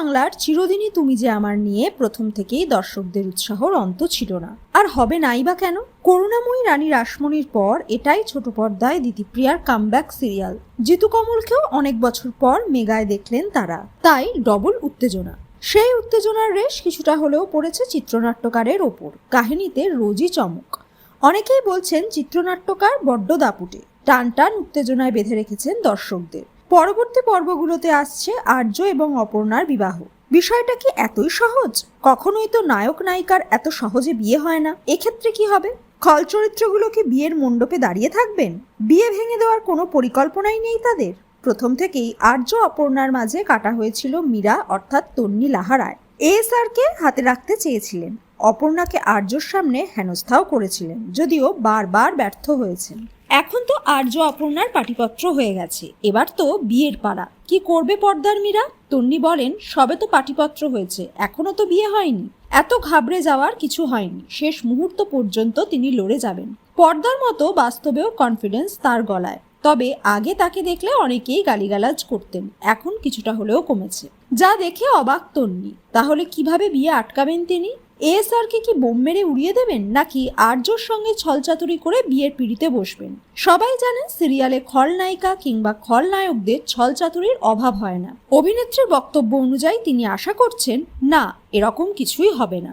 বাংলার চিরদিনই তুমি যে আমার নিয়ে প্রথম থেকেই দর্শকদের উৎসাহর অন্ত ছিল না। আর হবে নাই বা কেন? করুণাময়ী রানী রাসমণির পর এটাই ছোট পর্দায় দিতিপ্রিয়ার কামব্যাক সিরিয়াল জিতু কমলকেও অনেক বছর পর মেগায় দেখলেন তারা। তাই ডবল উত্তেজনা। সেই উত্তেজনার রেশ কিছুটা হলেও পড়েছে চিত্রনাট্যকারের ওপর। কাহিনীতে রোজই চমক। অনেকেই বলছেন, চিত্রনাট্যকার বড্ড দাপুটে। টান টান উত্তেজনায় বেঁধে রেখেছেন দর্শকদের। পরবর্তী পর্বগুলোতে আসছে আর্য এবং অপর্ণার বিবাহ। বিষয়টা কি এতই সহজ? কখনোই তো নায়ক নায়িকার এত সহজে বিয়ে হয় না। এক্ষেত্রে কি হবে? খল চরিত্রগুলো কি বিয়ের মণ্ডপে দাঁড়িয়ে থাকবেন? বিয়ে ভেঙে দেওয়ার কোনো পরিকল্পনাই নেই তাদের। প্রথম থেকেই আর্য অপর্ণার মাঝে কাটা হয়েছিল মীরা অর্থাৎ তন্নি লাহারায় এএসআরকে হাতে রাখতে চেয়েছিলেন। অপর্ণাকে আর্যর সামনে হেনস্থাও করেছিলেন, যদিও বারবার ব্যর্থ হয়েছেন। এখন তো আর্য অপর্ণার পাটিপত্র হয়ে গেছে। এবার তো বিয়ের পাড়া কি করবে পর্দার মীরা? তন্নি বলেন, সবে তো পাটিপত্র হয়েছে, এখনও তো বিয়ে হয়নি। এত ঘাবড়ে যাওয়ার কিছু হয়নি। শেষ মুহূর্ত পর্যন্ত তিনি লড়ে যাবেন। পর্দার মতো বাস্তবেও কনফিডেন্স তার গলায়। তবে আগে তাকে দেখলে অনেকেই গালিগালাজ করতেন। এখন কিছুটা হলেও কমেছে। যা দেখে অবাক তন্নি। তাহলে কীভাবে বিয়ে আটকাবেন তিনি? এএসআরকে কি বোম মেরে উড়িয়ে দেবেন, নাকি আর্যর সঙ্গে ছলচাতুরি করে বিয়ের পিড়িতে বসবেন? সবাই জানেন সিরিয়ালে খলনায়িকা কিংবা খলনায়কদের ছলচাতুরির অভাব হয় না। অভিনেত্রীর বক্তব্য অনুযায়ী তিনি আশা করছেন, না, এরকম কিছুই হবে না।